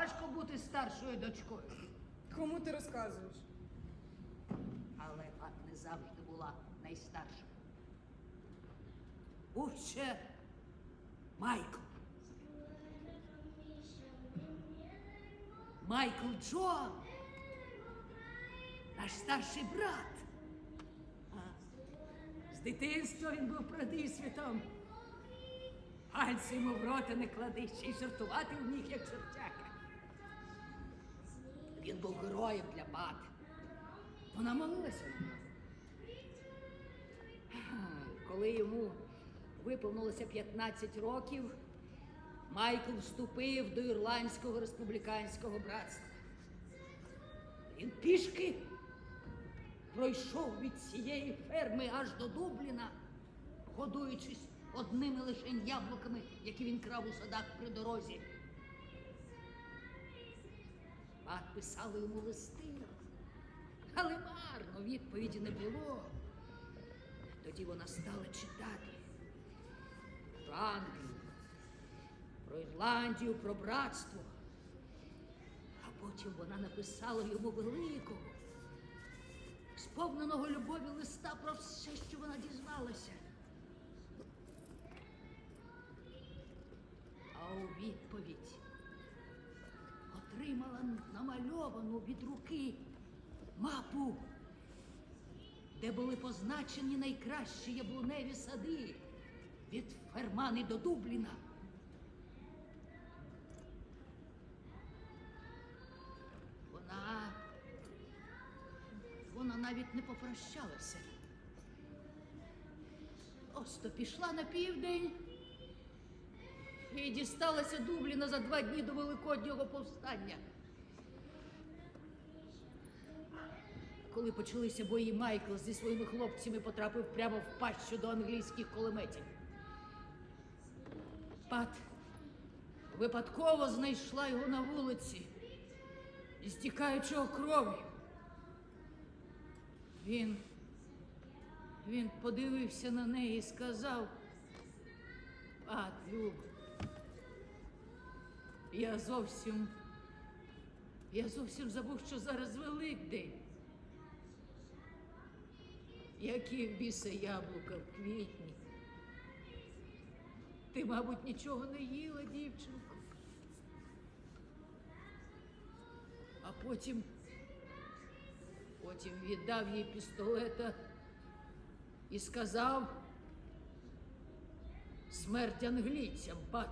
важко бути старшою дочкою. Кому ти розказуєш? Але Пат не завжди була найстаршою. Був ще Майкл. Майкл Джон. Наш старший брат. А, з дитинства він був продисвітом. Пальці йому в рота не клади, ще й жартувати вміг, як чортяка. Він був героєм для Пат. Вона молилася. Коли йому виповнилося 15 років, Майкл вступив до Ірландського республіканського братства. Він пішки пройшов від цієї ферми аж до Дубліна, годуючись одними лише яблуками, які він крав у садах при дорозі. Мат писали йому листи, але марно відповіді не було. Тоді вона стала читати про Англію, про Ірландію, про братство. А потім вона написала йому великого, сповненого любові листа про все, що вона дізналася. А у відповідь отримала намальовану від руки мапу, де були позначені найкращі яблуневі сади від Фермани до Дубліна. Вона. Вона навіть не попрощалася. Просто пішла на південь дісталася Дубліна за два дні до Великоднього повстання. Коли почалися бої, Майкл зі своїми хлопцями потрапив прямо в пащу до англійських кулеметів. Пат випадково знайшла його на вулиці, стікаючого кров'ю. Він, він подивився на неї і сказав, Пат, Люб, я зовсім, я зовсім забув, що зараз Великдень. Які в біса яблука в квітні. Ти, мабуть, нічого не їла, дівчинко. А потім, потім віддав їй пістолета і сказав смерть англійцям, пат.